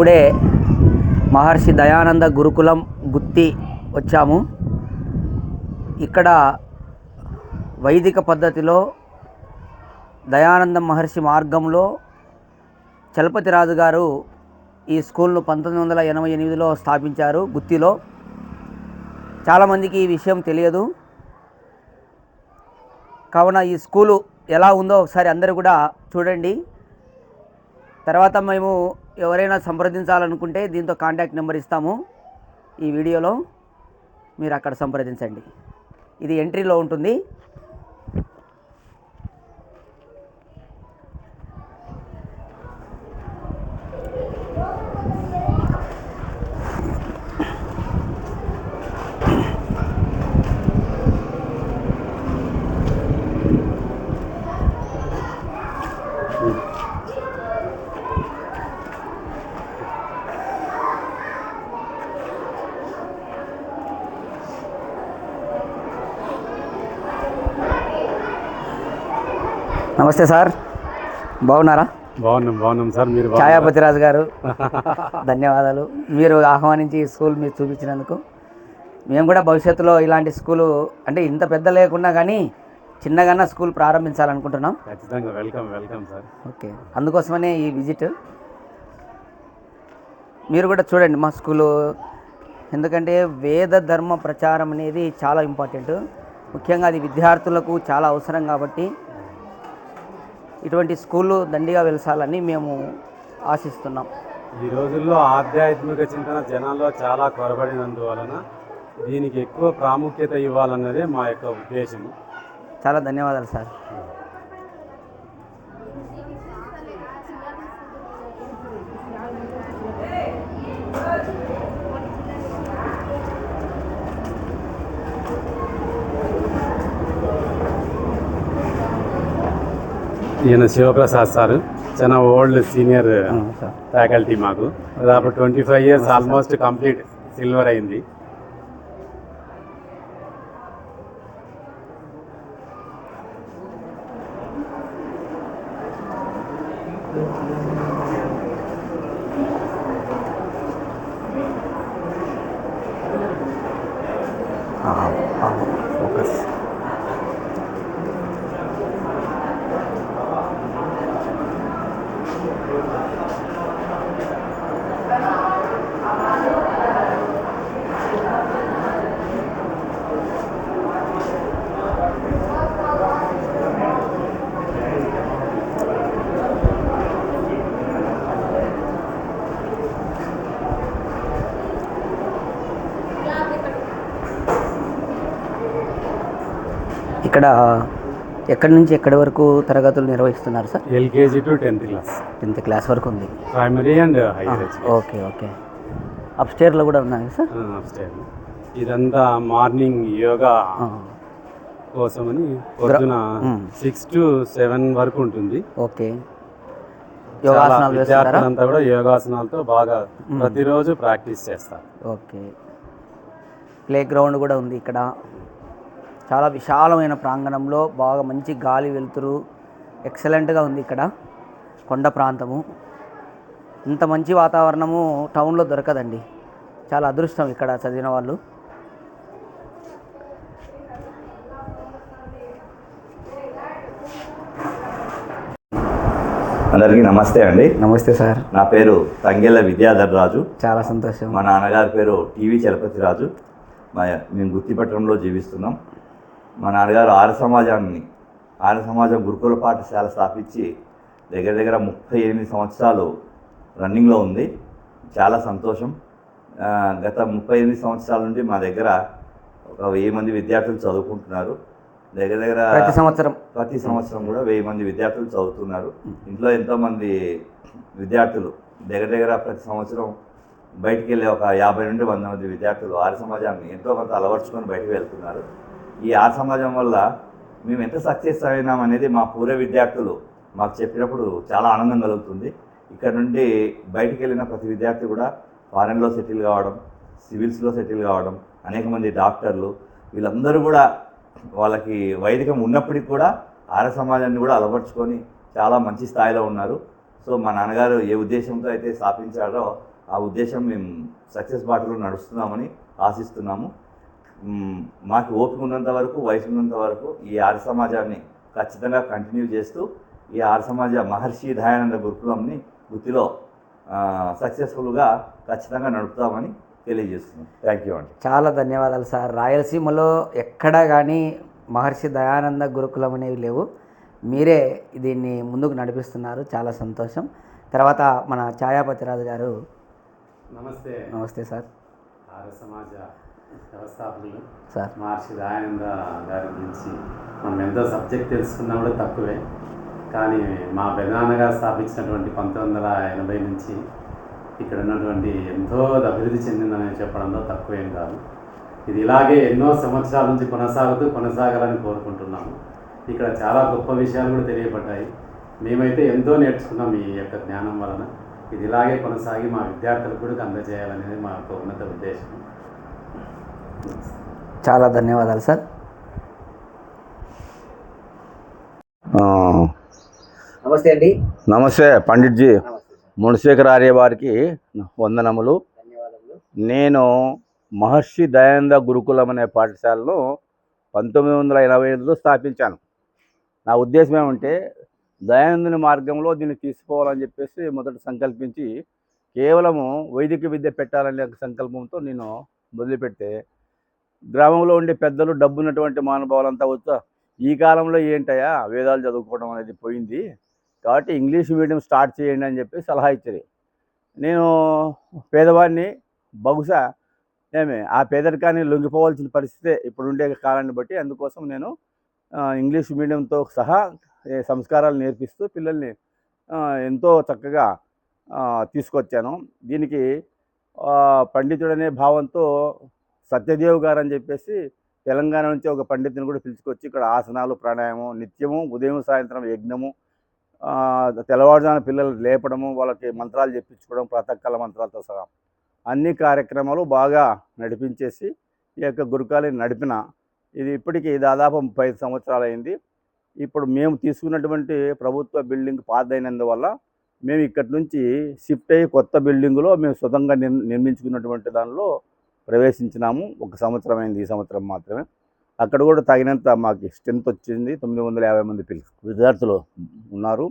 ఇప్పుడే మహర్షి దయానంద గురుకులం గుత్తి వచ్చాము. ఇక్కడ వైదిక పద్ధతిలో దయానంద మహర్షి మార్గంలో చలపతి రాజు గారు ఈ స్కూల్ను పంతొమ్మిది వందల ఎనభై ఎనిమిదిలో స్థాపించారు గుత్తిలో. చాలామందికి ఈ విషయం తెలియదు. కావున ఈ స్కూలు ఎలా ఉందో ఒకసారి అందరూ కూడా చూడండి. తర్వాత మేము ఎవరైనా సంప్రదించాలనుకుంటే దీంతో కాంటాక్ట్ నెంబర్ ఇస్తాము ఈ వీడియోలో మీరు అక్కడ సంప్రదించండి. ఇది ఎంట్రీలో ఉంటుంది. నమస్తే సార్. బాగున్నారా? బాగున్నాం బాగున్నాం సార్. మీరు ఛాయాపతిరాజు గారు. ధన్యవాదాలు. మీరు ఆహ్వానించి ఈ స్కూల్ మీరు చూపించినందుకు. మేము కూడా భవిష్యత్తులో ఇలాంటి స్కూలు అంటే ఇంత పెద్ద లేకున్నా కానీ చిన్నగానే స్కూల్ ప్రారంభించాలనుకుంటున్నాం. ఖచ్చితంగా వెల్కమ్ వెల్కమ్ సార్. ఓకే. అందుకోసమనే ఈ విజిట్. మీరు కూడా చూడండి మా స్కూలు. ఎందుకంటే వేద ధర్మ ప్రచారం అనేది చాలా ఇంపార్టెంట్. ముఖ్యంగా అది విద్యార్థులకు చాలా అవసరం కాబట్టి ఇటువంటి స్కూళ్ళు దండిగా వెలసాలని మేము ఆశిస్తున్నాం. ఈ రోజుల్లో ఆధ్యాత్మిక చింతన జనాల్లో చాలా కొరబడినందువలన దీనికి ఎక్కువ ప్రాముఖ్యత ఇవ్వాలన్నదే మా యొక్క ఉద్దేశము. చాలా ధన్యవాదాలు సార్. ఈయన శివప్రసాద్ సార్. చాలా ఓల్డ్ సీనియర్ ఫ్యాకల్టీ మాకు. దాదాపు twenty five years almost complete silver అయింది ఆ, ఆ, ఫోకస్ ఇక్కడ ఎక్కడి నుంచి ఎక్కడి వరకు తరగతులు నిర్వహిస్తున్నారు sir? LKG to tenth class. Tenth class వరకు ఉంది. Primary and okay okay. అప్స్టేర్లో కూడా ఉన్నాయి సార్? అప్స్టైర్ ఇదంతా మార్నింగ్ యోగా కోసమని పొద్దున. సిక్స్ టు సెవెన్ వరకు ఉంటుంది. ఓకే. యోగాసనాలు విద్యార్థులంతా కూడా యోగాసనాలతో బాగా ప్రతిరోజు ప్రాక్టీస్ చేస్తారు. ఓకే. ప్లే గ్రౌండ్ కూడా ఉంది ఇక్కడ. చాలా విశాలమైన ప్రాంగణంలో బాగా మంచి గాలి వెలుతురు ఎక్సలెంట్గా ఉంది ఇక్కడ కొండ ప్రాంతము. ఇంత మంచి వాతావరణము టౌన్లో దొరకదండి. చాలా అదృష్టం ఇక్కడ చదివిన వాళ్ళు. అందరికీ నమస్తే అండి. నమస్తే సార్. నా పేరు తంగెళ్ళ విద్యాధర్ రాజు. చాలా సంతోషం. మా నాన్నగారి పేరు టీవీ చలపతి రాజు. మా మేము గుత్తిపట్నంలో జీవిస్తున్నాం. మా నాన్నగారు ఆర్య సమాజాన్ని ఆర్య సమాజం గురుకుల పాఠశాల స్థాపించి దగ్గర దగ్గర ముప్పై ఎనిమిది సంవత్సరాలు రన్నింగ్లో ఉంది. చాలా సంతోషం. గత ముప్పై ఎనిమిది సంవత్సరాల నుండి మా దగ్గర ఒక వెయ్యి మంది విద్యార్థులు చదువుకుంటున్నారు. దగ్గర దగ్గర ప్రతి సంవత్సరం. ప్రతి సంవత్సరం కూడా వెయ్యి మంది విద్యార్థులు చదువుతున్నారు. ఇంట్లో ఎంతోమంది విద్యార్థులు దగ్గర దగ్గర ప్రతి సంవత్సరం బయటికి వెళ్ళే ఒక యాభై నుండి వంద మంది విద్యార్థులు ఆర్య సమాజాన్ని ఎంతో కొంత అలవర్చుకొని బయటకు వెళ్తున్నారు. ఈ ఆర్య సమాజం వల్ల మేము ఎంత సక్సెస్ అయినాం అనేది మా పూర్వ విద్యార్థులు మాకు చెప్పినప్పుడు చాలా ఆనందం కలుగుతుంది. ఇక్కడ నుండి బయటికి వెళ్ళిన ప్రతి విద్యార్థి కూడా ఫారెన్లో సెటిల్ కావడం సివిల్స్లో సెటిల్ కావడం అనేక మంది డాక్టర్లు వీళ్ళందరూ కూడా వాళ్ళకి వైదికం ఉన్నప్పటికీ కూడా ఆర్య సమాజాన్ని కూడా అలవర్చుకొని చాలా మంచి స్థాయిలో ఉన్నారు. సో మా నాన్నగారు ఏ ఉద్దేశంతో అయితే స్థాపించారో ఆ ఉద్దేశం మేము సక్సెస్ బాటలో నడుస్తున్నామని ఆశిస్తున్నాము. మాకు ఓపిక ఉన్నంత వరకు వయసు ఉన్నంత వరకు ఈ ఆర్య సమాజాన్ని ఖచ్చితంగా కంటిన్యూ చేస్తూ ఈ ఆర్య సమాజ మహర్షి దయానంద గురుకులంని వృత్తిలో సక్సెస్ఫుల్గా ఖచ్చితంగా నడుపుతామని తెలియజేస్తున్నాం. థ్యాంక్ యూ అండి. చాలా ధన్యవాదాలు సార్. రాయలసీమలో ఎక్కడా కానీ మహర్షి దయానంద గురుకులం అనేవి లేవు. మీరే దీన్ని ముందుకు నడిపిస్తున్నారు. చాలా సంతోషం. తర్వాత మన ఛాయాపతిరాజు గారు. నమస్తే. నమస్తే సార్. ఆర్య సమాజ వ్యవస్థాపకులు సార్. మహర్షి దయానంద గారి గురించి మనం ఎంతో సబ్జెక్ట్ తెలుసుకున్నా కూడా తక్కువే. కానీ మా పెదనాన్నగారు స్థాపించినటువంటి పంతొమ్మిది వందల ఎనభై నుంచి ఇక్కడ ఉన్నటువంటి ఎంతో అభివృద్ధి చెందిందని చెప్పడంలో తక్కువేం కాదు. ఇది ఇలాగే ఎన్నో సంవత్సరాల నుంచి కొనసాగుతూ కొనసాగాలని కోరుకుంటున్నాము. ఇక్కడ చాలా గొప్ప విషయాలు కూడా తెలియబడ్డాయి. మేమైతే ఎంతో నేర్చుకున్నాం ఈ యొక్క జ్ఞానం వలన. ఇది ఇలాగే కొనసాగి మా విద్యార్థులకు కూడా అందజేయాలనేది మా యొక్క ఉన్నత ఉద్దేశం. చాలా ధన్యవాదాలు సార్. నమస్తే అండి. నమస్తే పండిట్జీ. మునిశేఖర ఆర్య వారికి వందనములు. నేను మహర్షి దయానంద గురుకులం అనే పాఠశాలను పంతొమ్మిది వందల ఎనభై ఐదులో స్థాపించాను. నా ఉద్దేశం ఏమంటే దయానందుని మార్గంలో దీన్ని తీసుకోవాలని చెప్పేసి మొదట సంకల్పించి కేవలము వైదిక విద్య పెట్టాలనే సంకల్పంతో నేను మొదలుపెడితే గ్రామంలో ఉండే పెద్దలు డబ్బున్నటువంటి మహానుభావులంతా వచ్చా ఈ కాలంలో ఏంటయ్యా? వేదాలు చదువుకోవడం అనేది పోయింది. కాబట్టి ఇంగ్లీష్ మీడియం స్టార్ట్ చేయండి అని చెప్పి సలహా ఇచ్చారు. నేను పేదవాడిని బహుశా ఏమి ఆ పేదరికాన్ని లొంగిపోవాల్సిన పరిస్థితే ఇప్పుడు ఉండే కాలాన్ని బట్టి అందుకోసం నేను ఇంగ్లీష్ మీడియంతో సహా సంస్కారాలు నేర్పిస్తూ పిల్లల్ని ఎంతో చక్కగా తీసుకొచ్చాను. దీనికి పండితుడనే భావంతో సత్యదేవ్ గారు అని చెప్పేసి తెలంగాణ నుంచి ఒక పండితుని కూడా పిలుచుకొచ్చి ఇక్కడ ఆసనాలు ప్రాణాయామం నిత్యము ఉదయం సాయంత్రం యజ్ఞము తెల్లవారుజాన తెల్లవారుజామున పిల్లలు లేపడము వాళ్ళకి మంత్రాలు చెప్పించుకోవడం ప్రాతకాల మంత్రాలతో సహా అన్ని కార్యక్రమాలు బాగా నడిపించేసి ఈ యొక్క గురుకాలని నడిపిన ఇది ఇప్పటికీ దాదాపు ముప్పై సంవత్సరాలు అయింది. ఇప్పుడు మేము తీసుకున్నటువంటి ప్రభుత్వ బిల్డింగ్ పాతైనందువల్ల మేము ఇక్కడి నుంచి షిఫ్ట్ అయ్యి కొత్త బిల్డింగులో మేము సొంతంగా నిర్ నిర్మించుకున్నటువంటి దానిలో ప్రవేశించినాము. ఒక సంవత్సరం అయింది ఈ సంవత్సరం మాత్రమే. అక్కడ కూడా తగినంత మాకు స్ట్రెంత్ వచ్చింది. తొమ్మిది వందల యాభై మంది పిల్ విద్యార్థులు ఉన్నారు.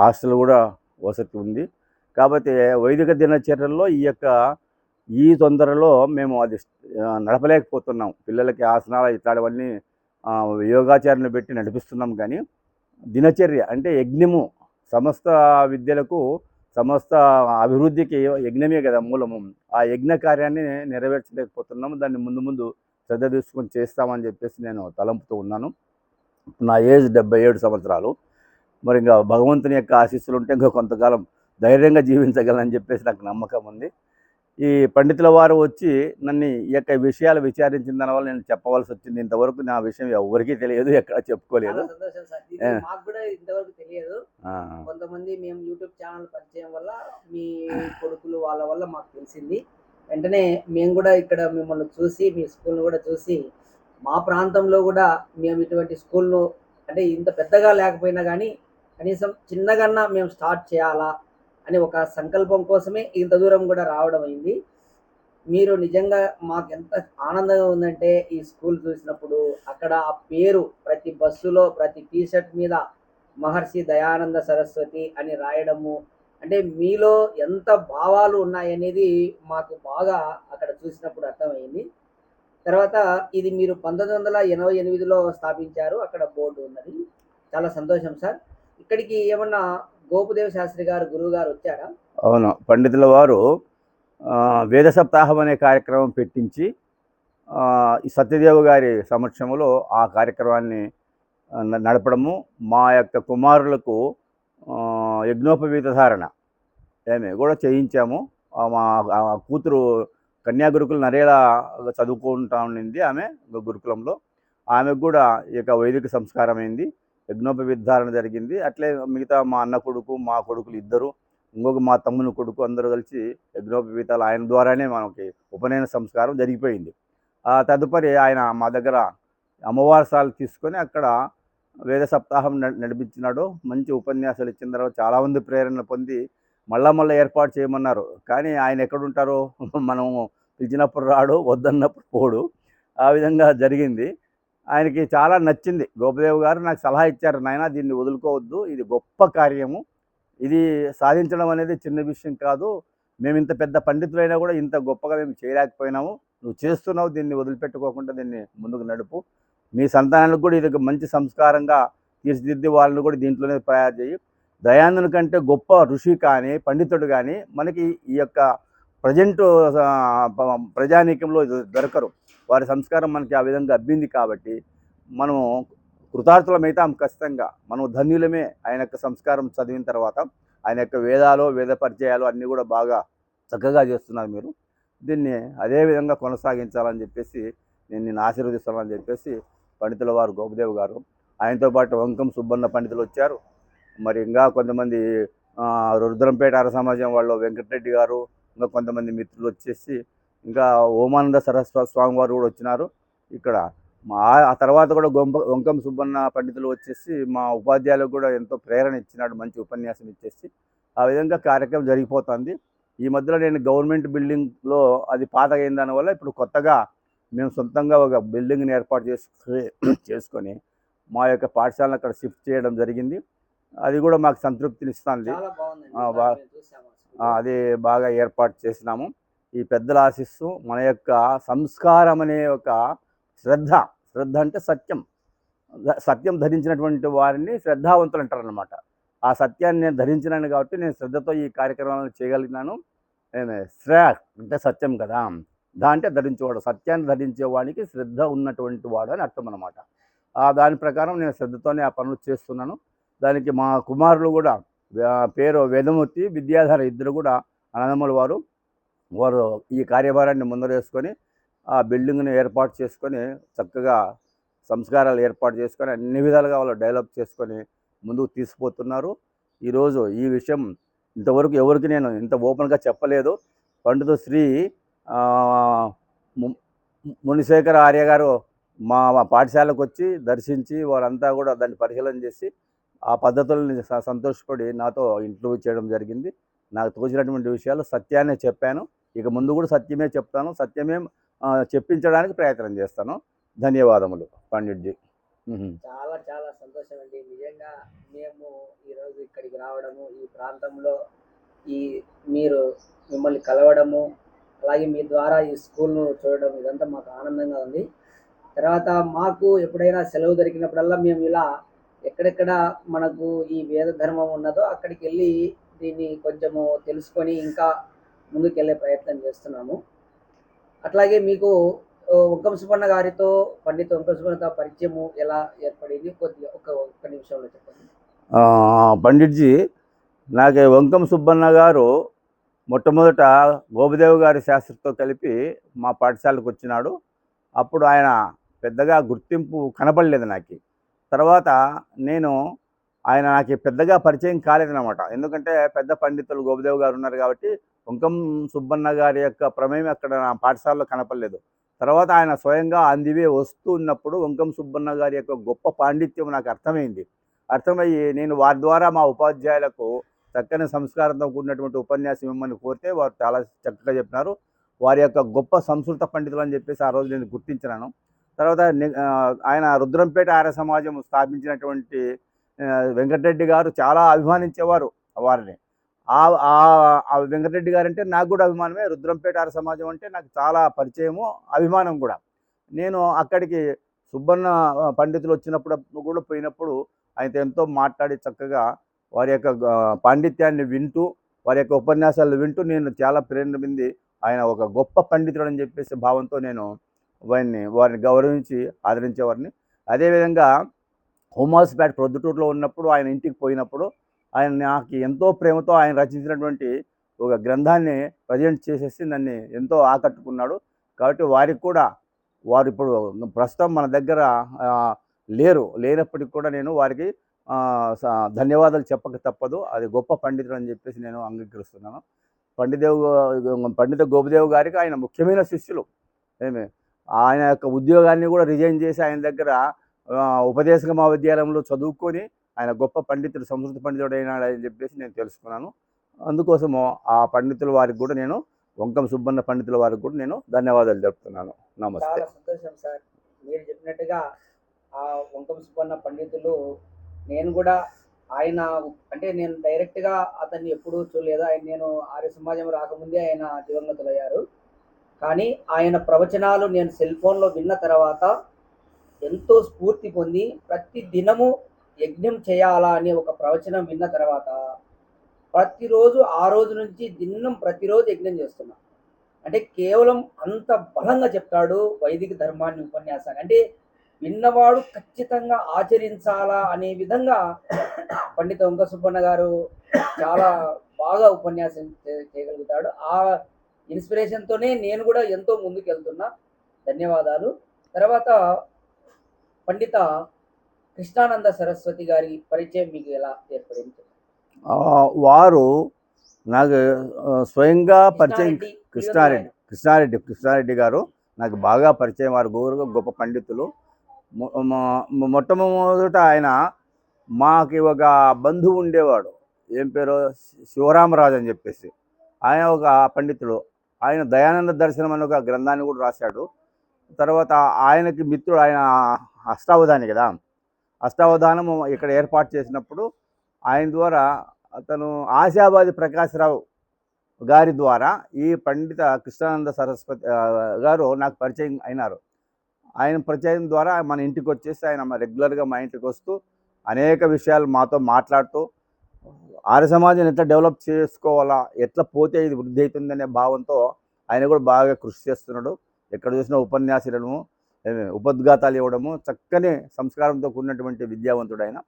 హాస్టల్ కూడా వసతి ఉంది. కాబట్టి వైదిక దినచర్యల్లో ఈ యొక్క ఈ తొందరలో మేము అది నడపలేకపోతున్నాం. పిల్లలకి ఆసనాలు ఇట్లాంటివన్నీ యోగాచార్యను పెట్టి నడిపిస్తున్నాం. కానీ దినచర్య అంటే యజ్ఞము సమస్త విద్యలకు సమస్త అభివృద్ధికి యజ్ఞమే కదా మూలము. ఆ యజ్ఞ కార్యాన్ని నెరవేర్చలేకపోతున్నాము. దాన్ని ముందు ముందు శ్రద్ధ తీసుకొని చేస్తామని చెప్పేసి నేను తలంపుతూ ఉన్నాను. నా ఏజ్ డెబ్బై ఏడు సంవత్సరాలు. మరి ఇంకా భగవంతుని యొక్క ఆశీస్సులు ఉంటే ఇంకా కొంతకాలం ధైర్యంగా జీవించగలనని చెప్పేసి నాకు నమ్మకం ఉంది. ఈ పండితుల వారు వచ్చి నన్ను ఈ యొక్క విషయాలు విచారించిన దానివల్ల నేను చెప్పవలసి వచ్చింది. ఇంతవరకు నా విషయం ఎవరికీ తెలియదు ఎక్కడ చెప్పుకోలేదు. ఇంతవరకు తెలియదు. కొంతమంది మేము యూట్యూబ్ ఛానల్ పరిచయం వల్ల మీ కొడుకులు వాళ్ళ వల్ల మాకు తెలిసింది. వెంటనే మేము కూడా ఇక్కడ మిమ్మల్ని చూసి మీ స్కూల్ను కూడా చూసి మా ప్రాంతంలో కూడా మేము ఇటువంటి స్కూల్ను అంటే ఇంత పెద్దగా లేకపోయినా కానీ కనీసం చిన్నగన్నా మేము స్టార్ట్ చేయాలా? అనే ఒక సంకల్పం కోసమే ఇంత దూరం కూడా రావడం అయింది. మీరు నిజంగా మాకు ఎంత ఆనందంగా ఉందంటే ఈ స్కూల్ చూసినప్పుడు అక్కడ ఆ పేరు ప్రతి బస్సులో ప్రతి టీ షర్ట్ మీద మహర్షి దయానంద సరస్వతి అని రాయడము అంటే మీలో ఎంత భావాలు ఉన్నాయనేది మాకు బాగా అక్కడ చూసినప్పుడు అర్థమైంది. తర్వాత ఇది మీరు పంతొమ్మిది వందల ఎనభై ఎనిమిదిలో స్థాపించారు అక్కడ బోర్డు ఉన్నది. చాలా సంతోషం సార్. ఇక్కడికి ఏమన్నా గోపుదేవ్ శాస్త్రి గారు గురువు గారు వచ్చారా? అవును. పండితుల వారు వేద సప్తాహం అనే కార్యక్రమం పెట్టించి ఈ సత్యదేవ్ గారి సమక్షంలో ఆ కార్యక్రమాన్ని నడపడము. మా యొక్క కుమారులకు యజ్ఞోపవీత ధారణ ఏమి కూడా చేయించాము. మా కూతురు కన్యాగురుకులు నరేలా చదువుకుంటా ఉండింది ఆమె గురుకులంలో. ఆమెకు కూడా ఈ యొక్క వైదిక సంస్కారం అయింది యజ్ఞోపవిధారణ జరిగింది. అట్లే మిగతా మా అన్న కొడుకు మా కొడుకులు ఇద్దరు ఇంకొక మా తమ్ముని కొడుకు అందరూ కలిసి యజ్ఞోపవీతాలు ఆయన ద్వారానే మనకి ఉపనయన సంస్కారం జరిగిపోయింది. ఆ తదుపరి ఆయన మా దగ్గర అమ్మవారసాలు తీసుకొని అక్కడ వేద సప్తాహం నడిపించినాడు. మంచి ఉపన్యాసాలు ఇచ్చిన తర్వాత చాలామంది ప్రేరణ పొంది మళ్ళా మళ్ళీ ఏర్పాటు చేయమన్నారు. కానీ ఆయన ఎక్కడుంటారో మనం పిలిచినప్పుడు రాడు వద్దన్నప్పుడు పోడు. ఆ విధంగా జరిగింది. ఆయనకి చాలా నచ్చింది. గోపదేవ్ గారు నాకు సలహా ఇచ్చారు నాయన దీన్ని వదులుకోవద్దు. ఇది గొప్ప కార్యము. ఇది సాధించడం అనేది చిన్న విషయం కాదు. మేము ఇంత పెద్ద పండితులైనా కూడా ఇంత గొప్పగా మేము చేయలేకపోయినాము. నువ్వు చేస్తున్నావు దీన్ని వదిలిపెట్టుకోకుండా దీన్ని ముందుకు నడుపు. మీ సంతానానికి కూడా ఇది ఒక మంచి సంస్కారంగా తీర్చిదిద్ది వాళ్ళని కూడా దీంట్లోనే తయారు చేయి. దయానందుని కంటే గొప్ప ఋషి కానీ పండితుడు కానీ మనకి ఈ యొక్క ప్రజెంట్ ప్రజానీకంలో ఇది దొరకరు. వారి సంస్కారం మనకి ఆ విధంగా అబ్బింది కాబట్టి మనము కృతార్థులమైతాం ఖచ్చితంగా. మనం ధన్యులమే ఆయన యొక్క సంస్కారం చదివిన తర్వాత ఆయన యొక్క వేదాలు వేద పరిచయాలు అన్నీ కూడా బాగా చక్కగా చేస్తున్నారు మీరు. దీన్ని అదే విధంగా కొనసాగించాలని చెప్పేసి నేను నిన్ను ఆశీర్వదిస్తానని చెప్పేసి పండితుల వారు గోపదేవ్ గారు ఆయనతో పాటు వంకం సుబ్బన్న పండితులు వచ్చారు. మరి ఇంకా కొంతమంది రుద్రంపేట అర సమాజం వాళ్ళు వెంకటరెడ్డి గారు ఇంకా కొంతమంది మిత్రులు వచ్చేసి ఇంకా ఓమానంద సరస్వతి స్వామి వారు కూడా వచ్చినారు. ఇక్కడ మా ఆ తర్వాత కూడా గొంప వంకం సుబ్బన్న పండితులు వచ్చేసి మా ఉపాధ్యాయులకు కూడా ఎంతో ప్రేరణ ఇచ్చినాడు మంచి ఉపన్యాసం ఇచ్చేసి. ఆ విధంగా కార్యక్రమం జరిగిపోతుంది. ఈ మధ్యలో నేను గవర్నమెంట్ బిల్డింగ్లో అది పాత అయిన దానివల్ల ఇప్పుడు కొత్తగా మేము సొంతంగా ఒక బిల్డింగ్ని ఏర్పాటు చేసుకు చేసుకొని మా యొక్క పాఠశాలను అక్కడ షిఫ్ట్ చేయడం జరిగింది. అది కూడా మాకు సంతృప్తిని ఇస్తుంది చాలా బాగుందండి. ఆ, బా- మేము చూసాము ఆ, అది బాగా ఏర్పాటు చేసినాము. ఈ పెద్దల ఆశిస్తూ మన యొక్క సంస్కారం అనే ఒక శ్రద్ధ. శ్రద్ధ అంటే సత్యం. సత్యం ధరించినటువంటి వారిని శ్రద్ధావంతులు అంటారనమాట ఆ సత్యాన్ని నేను ధరించినాను కాబట్టి నేను శ్రద్ధతో ఈ కార్యక్రమాలను చేయగలిగినాను. నేను శ్ర అంటే సత్యం కదా. దా అంటే ధరించేవాడు. సత్యాన్ని ధరించేవాడికి శ్రద్ధ ఉన్నటువంటి వాడు అని అర్థం అనమాట ఆ దాని ప్రకారం నేను శ్రద్ధతోనే ఆ పనులు చేస్తున్నాను. దానికి మా కుమారులు కూడా పేరు వేదమూర్తి విద్యాధర ఇద్దరు కూడా అన్నదమ్ముల వారు. వారు ఈ కార్యభారాన్ని ముందరేసుకొని ఆ బిల్డింగ్ని ఏర్పాటు చేసుకొని చక్కగా సంస్కారాలు ఏర్పాటు చేసుకొని అన్ని విధాలుగా వాళ్ళు డెవలప్ చేసుకొని ముందుకు తీసుకుపోతున్నారు. ఈరోజు ఈ విషయం ఇంతవరకు ఎవరికి నేను ఇంత ఓపెన్గా చెప్పలేదు. పండిత శ్రీ ము- మునిశేఖర ఆర్య గారు మా పాఠశాలకు వచ్చి దర్శించి వారంతా కూడా దాన్ని పరిశీలన చేసి ఆ పద్ధతులను స- సంతోషపడి నాతో ఇంటర్వ్యూ చేయడం జరిగింది. నాకు తోచినటువంటి విషయాలు సత్యాన్నే చెప్పాను. ఇక ముందు కూడా సత్యమే చెప్తాను. సత్యమే చెప్పించడానికి ప్రయత్నం చేస్తాను. ధన్యవాదములు పండిట్జీ. చాలా చాలా సంతోషం అండి నిజంగా మేము ఈరోజు ఇక్కడికి రావడము ఈ ప్రాంతంలో ఈ మీరు మిమ్మల్ని కలవడము అలాగే మీ ద్వారా ఈ స్కూల్ను చూడడం ఇదంతా మాకు ఆనందంగా ఉంది. తర్వాత మాకు ఎప్పుడైనా సెలవు దొరికినప్పుడల్లా మేము ఇలా ఎక్కడెక్కడ మనకు ఈ వేద ధర్మం ఉన్నదో అక్కడికి వెళ్ళి దీన్ని కొంచెము తెలుసుకొని ఇంకా ముందుకెళ్ళే ప్రయత్నం చేస్తున్నాము. అట్లాగే మీకు ఓ, వంకం సుబ్బన్న గారితో పండిత వంకం పరిచయము ఎలా ఏర్పడింది? కొద్దిగా ఒక ఒక్క నిమిషంలో చెప్పండి. పండిట్జీ నాకు వంకం సుబ్బన్న గారు మొట్టమొదట గోపదేవ్ గారి శాస్త్రితో కలిపి మా పాఠశాలకు వచ్చినాడు. అప్పుడు ఆయన పెద్దగా గుర్తింపు కనపడలేదు నాకు. తర్వాత నేను ఆయన నాకు పెద్దగా పరిచయం కాలేదన్నమాట. ఎందుకంటే పెద్ద పండితులు గోపదేవ్ గారు ఉన్నారు కాబట్టి వంకం సుబ్బన్న గారి యొక్క ప్రమేయం అక్కడ నా పాఠశాలలో కనపడలేదు. తర్వాత ఆయన స్వయంగా అందివే వస్తూ ఉన్నప్పుడు వంకం సుబ్బన్న గారి యొక్క గొప్ప పాండిత్యం నాకు అర్థమైంది. అర్థమయ్యి నేను వారి ద్వారా మా ఉపాధ్యాయులకు చక్కని సంస్కారంతో కూడినటువంటి ఉపన్యాసం ఇవ్వమని కోరితే వారు చాలా చక్కగా చెప్పినారు. వారి యొక్క గొప్ప సంస్కృత పండితులు అని చెప్పేసి ఆ రోజు నేను గుర్తించినాను. తర్వాత ఆయన రుద్రంపేట ఆర్య సమాజం స్థాపించినటువంటి వెంకటరెడ్డి గారు చాలా అభిమానించేవారు వారిని. ఆ ఆ- వెంకటరెడ్డి గారు అంటే నాకు కూడా అభిమానమే. రుద్రంపేట ఆర సమాజం అంటే నాకు చాలా పరిచయము అభిమానం కూడా. నేను అక్కడికి సుబ్బన్న పండితులు వచ్చినప్పుడు కూడా పోయినప్పుడు ఆయనతో ఎంతో మాట్లాడి చక్కగా వారి యొక్క పాండిత్యాన్ని వింటూ వారి యొక్క ఉపన్యాసాలు వింటూ నేను చాలా ప్రేరణ పొంది ఆయన ఒక గొప్ప పండితుడు అని చెప్పేసి భావంతో నేను వారిని వారిని గౌరవించి ఆదరించేవారిని. అదేవిధంగా హోమాస్పేట ప్రొద్దుటూరులో ఉన్నప్పుడు ఆయన ఇంటికి పోయినప్పుడు ఆయన నాకు ఎంతో ప్రేమతో ఆయన రచించినటువంటి ఒక గ్రంథాన్ని ప్రజెంట్ చేసేసి నన్ను ఎంతో ఆకట్టుకున్నాడు. కాబట్టి వారికి కూడా వారు ఇప్పుడు ప్రస్తుతం మన దగ్గర లేరు. లేనప్పటికి కూడా నేను వారికి స- ధన్యవాదాలు చెప్పక తప్పదు. అది గొప్ప పండితుడు అని చెప్పేసి నేను అంగీకరిస్తున్నాను. పండిదేవ్ పండిత గోపదేవ్ గారికి ఆయన ముఖ్యమైన శిష్యులు. ఏమి? ఆయన యొక్క ఉద్యోగాన్ని కూడా రిజైన్ చేసి ఆయన దగ్గర ఉపదేశక మహావిద్యాలయంలో చదువుకొని ఆయన గొప్ప పండితుడు సంస్కృత పండితుడు అయినాడు అని చెప్పేసి నేను తెలుసుకున్నాను. అందుకోసము ఆ పండితుల వారికి కూడా నేను వంకం సుబ్బన్న పండితుల వారికి కూడా నేను ధన్యవాదాలు చెప్తున్నాను నమస్తే. చాలా సంతోషం సార్. మీరు చెప్పినట్టుగా ఆ వంకం సుబ్బన్న పండితులు నేను కూడా ఆయన అంటే నేను డైరెక్ట్గా అతన్ని ఎప్పుడూ చూడలేదు. ఆయన నేను ఆర్య సమాజం రాకముందే ఆయన దివంగతులయ్యారు. కానీ ఆయన ప్రవచనాలు నేను సెల్ ఫోన్లో విన్న తర్వాత ఎంతో స్ఫూర్తి పొంది ప్రతి దినము యజ్ఞం చేయాలా అనే ఒక ప్రవచనం విన్న తర్వాత ప్రతిరోజు ఆ రోజు నుంచి దినం ప్రతిరోజు యజ్ఞం చేస్తున్నా. అంటే కేవలం అంత బలంగా చెప్తాడు వైదిక ధర్మాన్ని ఉపన్యాసాన్ని. అంటే విన్నవాడు ఖచ్చితంగా ఆచరించాలా అనే విధంగా పండిత వంక సుబ్బన్న గారు చాలా బాగా ఉపన్యాసం చేయగలుగుతాడు. ఆ ఇన్స్పిరేషన్తోనే నేను కూడా ఎంతో ముందుకు వెళ్తున్నా ధన్యవాదాలు. తర్వాత పండిత కృష్ణానంద సరస్వతి గారి పరిచయం మీకు ఎలా ఏర్పడింది? వారు నాకు స్వయంగా పరిచయం కృష్ణారెడ్డి, కృష్ణారెడ్డి కృష్ణారెడ్డి గారు నాకు బాగా పరిచయం. వారు గౌరవ గొప్ప పండితులు. మొట్టమొదట ఆయన మాకి ఒక బంధువు ఉండేవాడు. ఏం పేరు? శివరామరాజు అని చెప్పేసి. ఆయన ఒక పండితుడు. ఆయన దయానంద దర్శనం అనే ఒక గ్రంథాన్ని కూడా రాశాడు. తర్వాత ఆయనకి మిత్రుడు ఆయన అష్టావధాని కదా. అష్టావధానము ఇక్కడ ఏర్పాటు చేసినప్పుడు ఆయన ద్వారా అతను ఆశాబాది ప్రకాశ్రావు గారి ద్వారా ఈ పండిత కృష్ణానంద సరస్వతి గారు నాకు పరిచయం అయినారు. ఆయన పరిచయం ద్వారా మన ఇంటికి వచ్చేసి ఆయన రెగ్యులర్గా మా ఇంటికి వస్తూ అనేక విషయాలు మాతో మాట్లాడుతూ ఆర్య సమాజం ఎట్లా డెవలప్ చేసుకోవాలా ఎట్లా పోతే ఇది వృద్ధి అవుతుందనే భావంతో ఆయన కూడా బాగా కృషి చేస్తున్నాడు. ఎక్కడ చూసినా ఉపన్యాసాలను ఉపద్ఘాతాలు ఇవ్వడము చక్కని సంస్కారంతో కూడినటువంటి విద్యావంతుడు ఆయన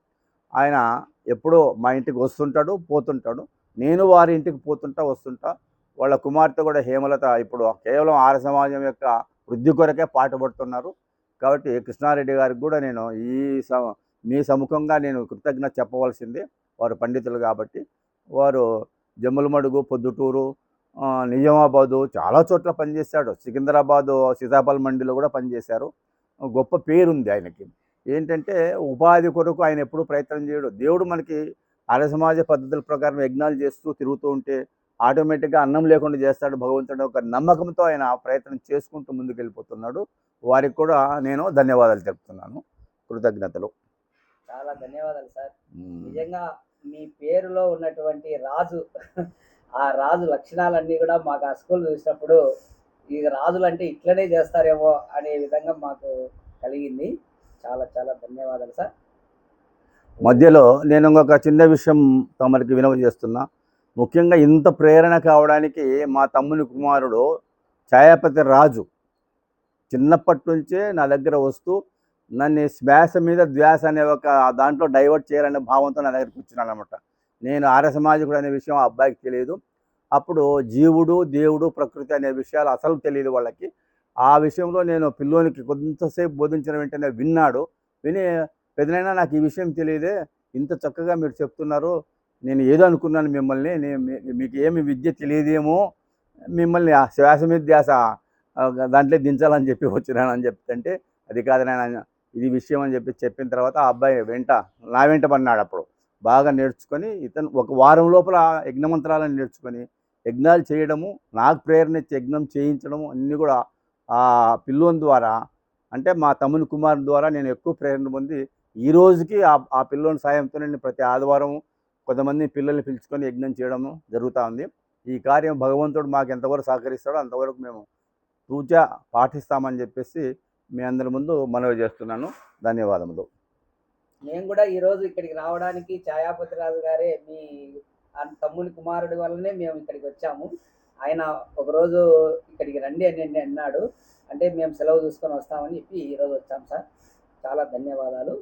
ఆయన ఎప్పుడో మా ఇంటికి వస్తుంటాడు పోతుంటాడు. నేను వారి ఇంటికి పోతుంటా వస్తుంటా. వాళ్ళ కుమార్తె కూడా హేమలత ఇప్పుడు కేవలం ఆర్య సమాజం యొక్క వృద్ధి కొరకే పాటుపడుతున్నారు కాబట్టి కృష్ణారెడ్డి గారికి కూడా నేను ఈ స మీ సముఖంగా నేను కృతజ్ఞత చెప్పవలసింది. వారు పండితులు కాబట్టి వారు జమ్ములమడుగు పొద్దుటూరు నిజామాబాదు చాలా చోట్ల పనిచేశాడు. సికింద్రాబాదు సీతాఫల్ మండిలో కూడా పనిచేశారు. గొప్ప పేరుంది ఆయనకి. ఏంటంటే ఉపాధి కొరకు ఆయన ఎప్పుడూ ప్రయత్నం చేయడు. దేవుడు మనకి ఆర్య సమాజ పద్ధతుల ప్రకారం యజ్ఞాలు చేస్తూ తిరుగుతూ ఉంటే ఆటోమేటిక్గా అన్నం లేకుండా చేస్తాడు భగవంతుడు. ఒక నమ్మకంతో ఆయన ఆ ప్రయత్నం చేసుకుంటూ ముందుకు వెళ్ళిపోతున్నాడు వారికి కూడా నేను ధన్యవాదాలు తెలుపుతున్నాను. కృతజ్ఞతలు. చాలా ధన్యవాదాలు సార్. నిజంగా మీ పేరులో ఉన్నటువంటి రాజు ఆ రాజు లక్షణాలన్నీ కూడా మాకు ఆ స్కూల్ చూసినప్పుడు ఈ రాజులు అంటే ఇట్లనే చేస్తారేమో అనే విధంగా మాకు కలిగింది. చాలా చాలా ధన్యవాదాలు సార్. మధ్యలో నేను ఇంకొక చిన్న విషయం తమరికి వినవ చేస్తున్నా. ముఖ్యంగా ఇంత ప్రేరణ కావడానికి మా తమ్ముని కుమారుడు ఛాయాపతి రాజు చిన్నప్పటి నుంచే నా దగ్గర వస్తూ నన్ను శ్వాస మీద ధ్యాస అనే ఒక దాంట్లో డైవర్ట్ చేయాలనే భావంతో నా దగ్గరికి వచ్చినాడు అనమాట నేను ఆర్య సమాజకుడు అనే విషయం ఆ అబ్బాయికి తెలియదు. అప్పుడు జీవుడు దేవుడు ప్రకృతి అనే విషయాలు అసలు తెలియదు వాళ్ళకి. ఆ విషయంలో నేను పిల్లోనికి కొంతసేపు బోధించిన వెంటనే విన్నాడు. విని పెద్దనైనా నాకు ఈ విషయం తెలియదే ఇంత చక్కగా మీరు చెప్తున్నారు నేను ఏదో అనుకున్నాను మిమ్మల్ని మీ- మీకు ఏమి విద్య తెలియదేమో మిమ్మల్ని శ్వాస మీద ధ్యాస దాంట్లో దించాలని చెప్పి వచ్చినానని చెప్తుంటే అది కాదు నాయన ఇది విషయం అని చెప్పి చెప్పిన తర్వాత ఆ అబ్బాయి వెంట నా వెంట పడినాడు అప్పుడు. బాగా నేర్చుకొని ఇతను ఒక వారం లోపల యజ్ఞమంత్రాలను నేర్చుకొని యజ్ఞాలు చేయడము నాకు ప్రేరణ ఇచ్చి యజ్ఞం చేయించడము అన్నీ కూడా ఆ పిల్లోని ద్వారా అంటే మా తమ్ముని కుమారుని ద్వారా నేను ఎక్కువ ప్రేరణ పొంది ఈ రోజుకి ఆ ఆ పిల్లోని సాయంతో నేను ప్రతి ఆదివారం కొంతమంది పిల్లల్ని పిలుచుకొని యజ్ఞం చేయడము జరుగుతూ ఉంది. ఈ కార్యం భగవంతుడు మాకు ఎంతవరకు సహకరిస్తాడో అంతవరకు మేము పూజ పాటిస్తామని చెప్పేసి మీ అందరి ముందు మనవి చేస్తున్నాను. ధన్యవాదములు. మేము కూడా ఈరోజు ఇక్కడికి రావడానికి ఛాయాపతి రాజు గారే మీ తమ్ముని కుమారుడి వల్లనే మేము ఇక్కడికి వచ్చాము. ఆయన ఒకరోజు ఇక్కడికి రండి అని అన్నాడు. అంటే మేము సెలవు చూసుకొని వస్తామని చెప్పి ఈరోజు వచ్చాం సార్. చాలా ధన్యవాదాలు.